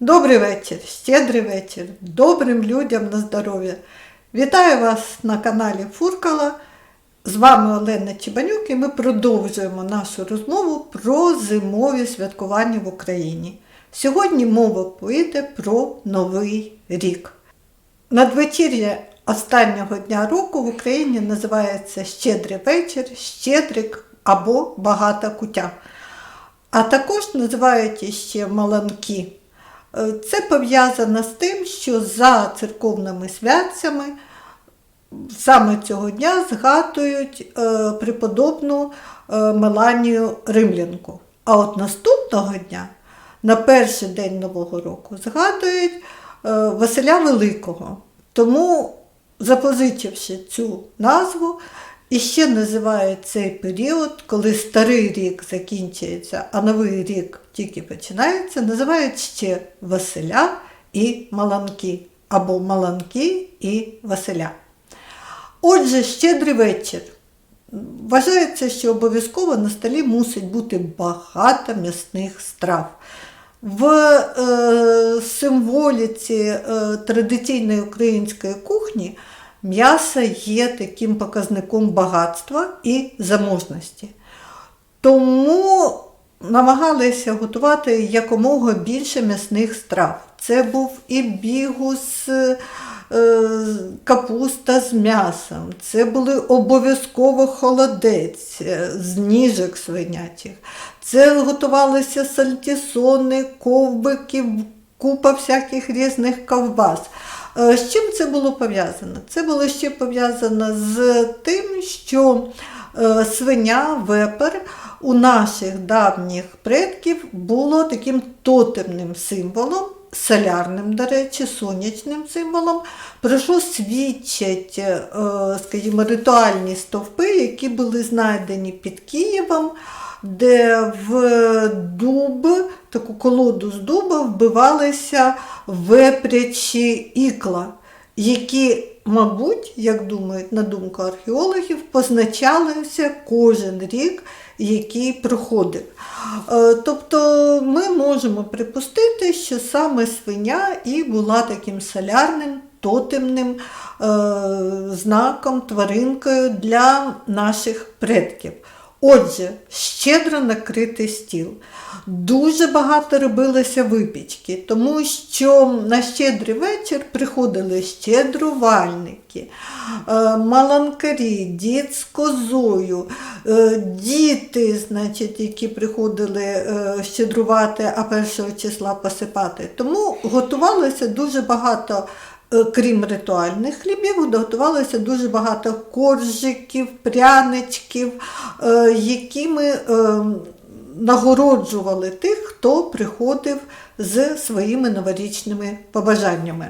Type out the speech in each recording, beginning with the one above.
Добрий вечір, щедрий вечір, добрим людям на здоров'я. Вітаю вас на каналі Фуркала. З вами Олена Чебанюк і ми продовжуємо нашу розмову про зимові святкування в Україні. Сьогодні мова поїде про Новий рік. Надвечір'я останнього дня року в Україні називається Щедрий вечір, Щедрик або Багата кутя. А також називають іще Маланки. Е, Це пов'язано з тим, що за церковними святцями саме цього дня згадують е, преподобну е, Меланію Римлянку. А от наступного дня, на перший день Нового року, згадують Василя Великого. Тому, запозичивши цю назву, і ще називають цей період, коли старий рік закінчується, а новий рік тільки починається, називають ще Василя і Маланки, або Маланки і Василя. Отже, щедрий вечір. Вважається, що обов'язково на столі мусить бути багато м'ясних страв. В е, символіці е, традиційної української кухні м'ясо є таким показником багатства і заможності. Тому намагалися готувати якомога більше м'ясних страв. Це був і бігус, е, капуста з м'ясом, це були обов'язково холодець е, з ніжок свинячих. Це готувалися сальтісони, ковбики, купа всяких різних ковбас. Е, З чим це було пов'язано? Це було ще пов'язано з тим, що е, свиня, вепер у наших давніх предків було таким тотемним символом, солярним, до речі, сонячним символом, про що свідчать, е, скажімо, ритуальні стовпи, які були знайдені під Києвом, де в дуб, таку колоду з дуба вбивалися вепрячі ікла, які, мабуть, як думають, на думку археологів, позначалися кожен рік, який проходив. Е, Тобто ми можемо припустити, що саме свиня і була таким солярним, тотемним е, знаком, тваринкою для наших предків. Отже, щедро накритий стіл. Дуже багато робилося випічки, тому що на щедрий вечір приходили щедрувальники, е, маланкарі, дід з козою, е, діти, значить, які приходили е, щедрувати, а першого числа посипати. Тому готувалося дуже багато. Е, Крім ритуальних хлібів, готувалося дуже багато коржиків, пряничків, е, якими е, нагороджували тих, хто приходив з своїми новорічними побажаннями.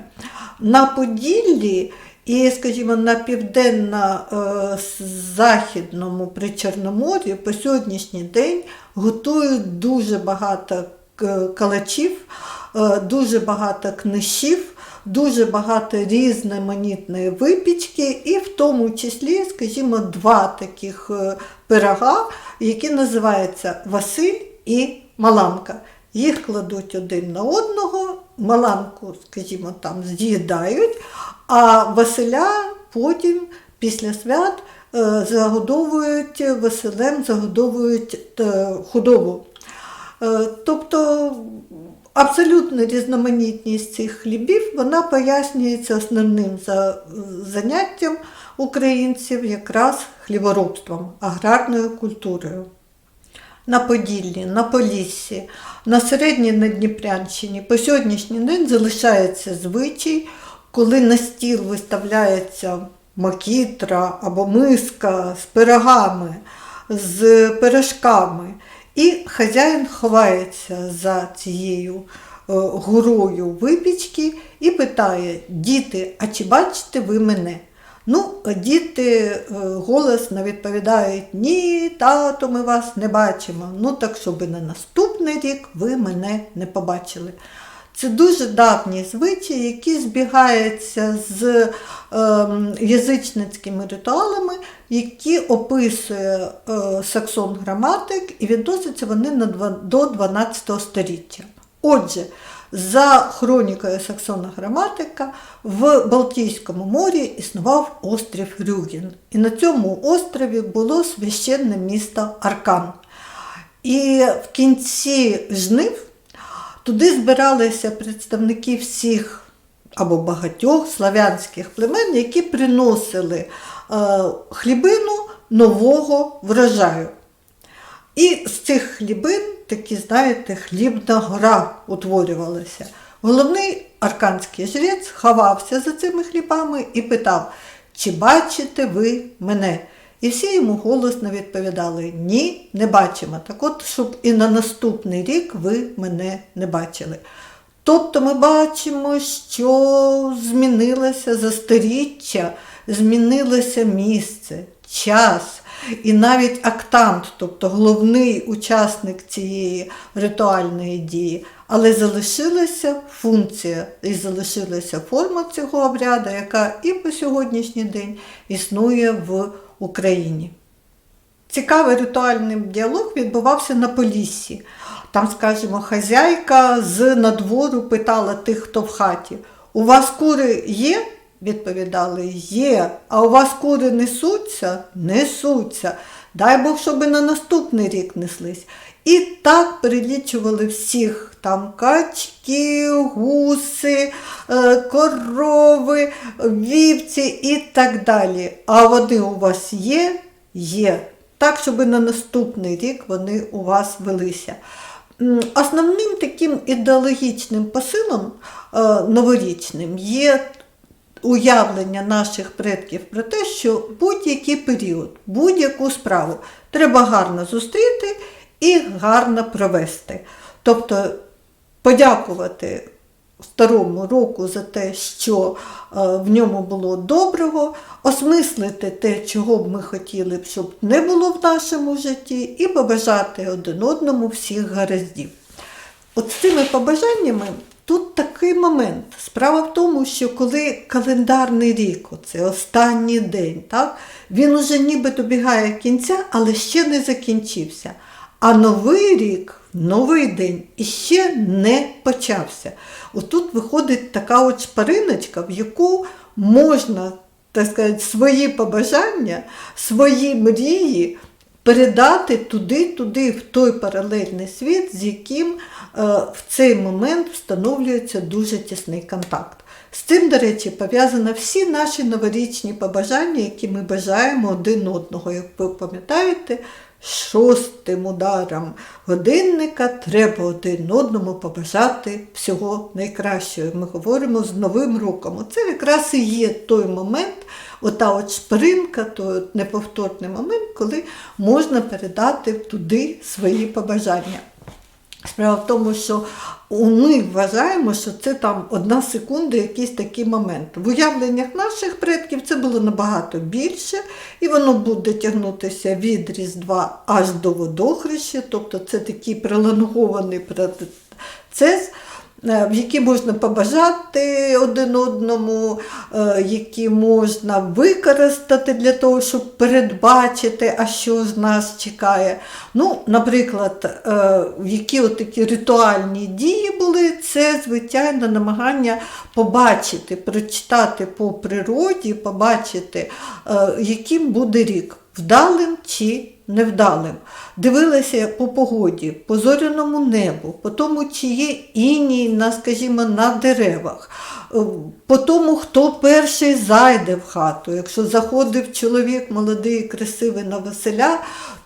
На Поділлі і, скажімо, на південно-західному Причорномор'ї по сьогоднішній день готують дуже багато калачів, дуже багато книшів, дуже багато різноманітної випічки, і в тому числі, скажімо, два таких е, пирога, які називаються Василь і Маланка. Їх кладуть один на одного, Маланку, скажімо, там з'їдають, а Василя потім після свят е, загодовують Василем, загодовують е, худобу. Е, Тобто абсолютна різноманітність цих хлібів вона пояснюється основним заняттям українців якраз хліборобством, аграрною культурою. На Поділлі, на Поліссі, на середній Надніпрянщині по сьогоднішній день залишається звичай, коли на стіл виставляється макітра або миска з пирогами, з пирожками, і хазяїн ховається за цією е, горою випічки і питає: Діти, а чи бачите ви мене? Ну, діти е, голосно відповідають: Ні, тато, ми вас не бачимо. Ну так, щоб на наступний рік ви мене не побачили. Це дуже давній звичай, який збігається з ем, язичницькими ритуалами, які описує е, Саксон Граматик, і відносяться вони до 12 століття. Отже, За хронікою Саксона Граматика в Балтійському морі існував острів Рюген. І на цьому острові було священне місто Аркан. І в кінці жнив туди збиралися представники всіх або багатьох славянських племен, які приносили е, хлібину нового врожаю. І з цих хлібин такі, знаєте, хлібна гора утворювалася. Головний арканський жрець ховався за цими хлібами і питав, чи бачите ви мене? І всі йому голосно відповідали: Ні, не бачимо. Так от, щоб і на наступний рік ви мене не бачили. Тобто ми бачимо, що змінилося за сторіччя, змінилося місце, час. І навіть актант, тобто головний учасник цієї ритуальної дії, але залишилася функція і залишилася форма цього обряду, яка і по сьогоднішній день існує в Україні. Цікавий ритуальний діалог відбувався на Поліссі. Там, скажімо, хазяйка з надвору питала тих, хто в хаті: У вас кури є? Відповідали, є. А у вас кури несуться? Несуться. Дай Бог, щоб на наступний рік неслись. І так перелічували всіх там качки, гуси, е, корови, вівці і так далі. А вони у вас є? Є. Так, щоб на наступний рік вони у вас велися. Основним таким ідеологічним посилом е, новорічним є уявлення наших предків про те, що будь-який період, будь-яку справу треба гарно зустріти і гарно провести. Тобто подякувати старому року за те, що е, в ньому було доброго, осмислити те, чого б ми хотіли щоб не було в нашому житті, і побажати один одному всіх гараздів. От з цими побажаннями тут такий момент. Справа в тому, що коли календарний рік, оце останній день, так, він уже ніби добігає кінця, але ще не закінчився. А новий рік, новий день іще не почався. Отут виходить така от шпариночка, в яку можна так сказати, свої побажання, свої мрії передати туди, туди, в той паралельний світ, з яким е, в цей момент встановлюється дуже тісний контакт. З цим, до речі, пов'язано всі наші новорічні побажання, які ми бажаємо один одного. Як ви пам'ятаєте, шостим ударом годинника треба один одному побажати всього найкращого. Ми говоримо з Новим роком. Це якраз і є той момент, ота от шпринка, той неповторний момент, коли можна передати туди свої побажання. Справа в тому, що ми вважаємо, що це там одна секунда, якийсь такий момент. В уявленнях наших предків це було набагато більше, і воно буде тягнутися від Різдва аж до водохреща, тобто це такий пролонгований процес. Е, В які можна побажати один одному, е, які можна використати для того, щоб передбачити, а що з нас чекає. Ну, наприклад, е, які от такі ритуальні дії були, це, звичайно, намагання побачити, прочитати по природі, побачити, яким буде рік, вдалим чи невдалим. Дивилися по погоді, по зоряному небу, по тому, чи є іній, скажімо, на деревах, е, по тому, хто перший зайде в хату. Якщо заходив чоловік молодий, і красивий на веселя,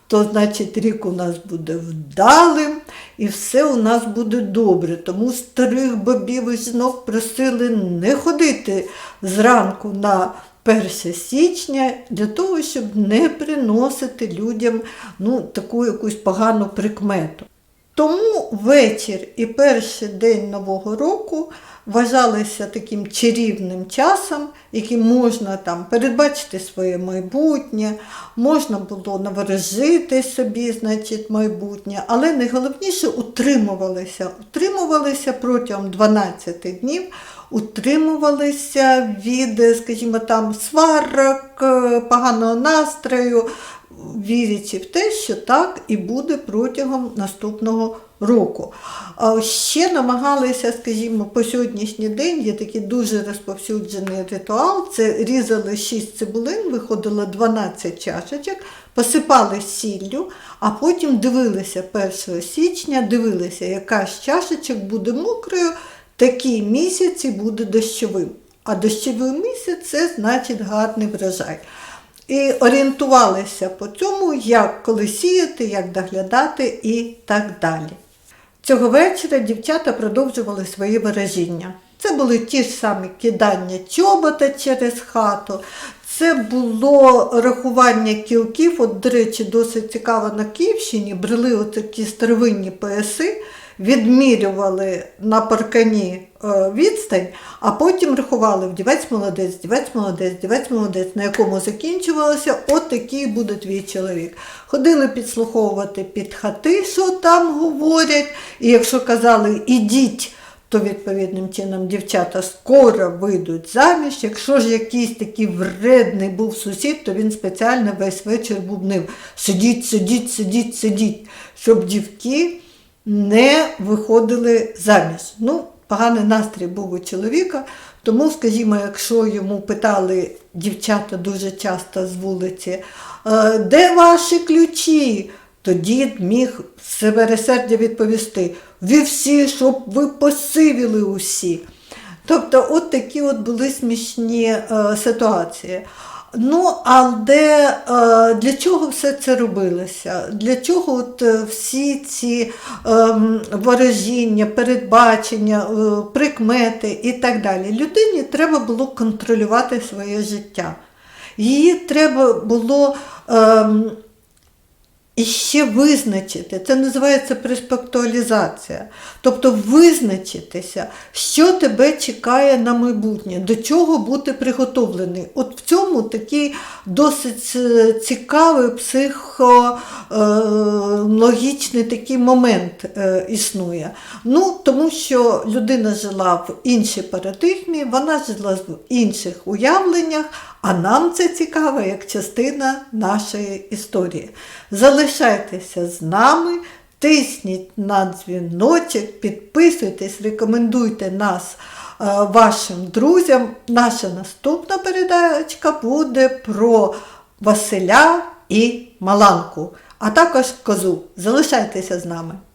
то значить рік у нас буде вдалим і все у нас буде добре. Тому старих бабів і жінок просили не ходити зранку на 1 січня для того, щоб не приносити людям ну, таку якусь погану прикмету. Тому вечір і перший день Нового року вважалися таким чарівним часом, яким можна там передбачити своє майбутнє, можна було наворожити собі, значить, майбутнє, але найголовніше утримувалися, утримувалися протягом 12 днів, утримувалися від, скажімо, там сварок, е, поганого настрою. вірячи в те, що так і буде протягом наступного року. Ще намагалися, скажімо, по сьогоднішній день є такий дуже розповсюджений ритуал. Це різали 6 цибулин, виходило 12 чашечок, посипали сіллю, а потім дивилися 1 січня, дивилися, яка з чашечок буде мокрою, такий місяць і буде дощовим. А дощовий місяць це значить гарний врожай. І орієнтувалися по цьому, як коли сіяти, як доглядати і так далі. Цього вечора дівчата продовжували свої виражіння. Це були ті ж самі кидання чобота через хату, це було рахування кілків. От, до речі, досить цікаво на Київщині брали отакі старовинні пояси, відмірювали на паркані е, відстань, а потім рахували вдівець молодець, дівець молодець, дівець молодець, на якому закінчувалося, от такий буде твій чоловік. Ходили підслуховувати під хати, що там говорять, і якщо казали ідіть. То відповідним чином дівчата скоро вийдуть заміж. Якщо ж якийсь такий вредний був сусід, то він спеціально весь вечір бубнив сидіть, сидіть, сидіть, сидіть, щоб дівки не виходили заміж. Ну, поганий настрій був у чоловіка, тому, скажімо, якщо йому питали дівчата дуже часто з вулиці, «Е, де ваші ключі? То дід міг з пересердя відповісти: ви всі, щоб ви посивіли усі. Тобто, от такі от були смішні е, ситуації. Ну, але е, для чого все це робилося? Для чого от е, всі ці е, ворожіння, передбачення, е, прикмети і так далі? Людині треба було контролювати своє життя. Її треба було. Е, і ще визначити, це називається перспектуалізація. Тобто визначитися, що тебе чекає на майбутнє, до чого бути приготовлений. От в цьому такий досить е, цікавий психологічний такий момент е, існує. Ну, тому що людина жила в іншій парадигмі, вона жила в інших уявленнях, а нам це цікаво як частина нашої історії. Залишайтеся з нами, тисніть на дзвіночок, підписуйтесь, рекомендуйте нас е, вашим друзям. Наша наступна передачка буде про Василя і Маланку, а також козу. Залишайтеся з нами.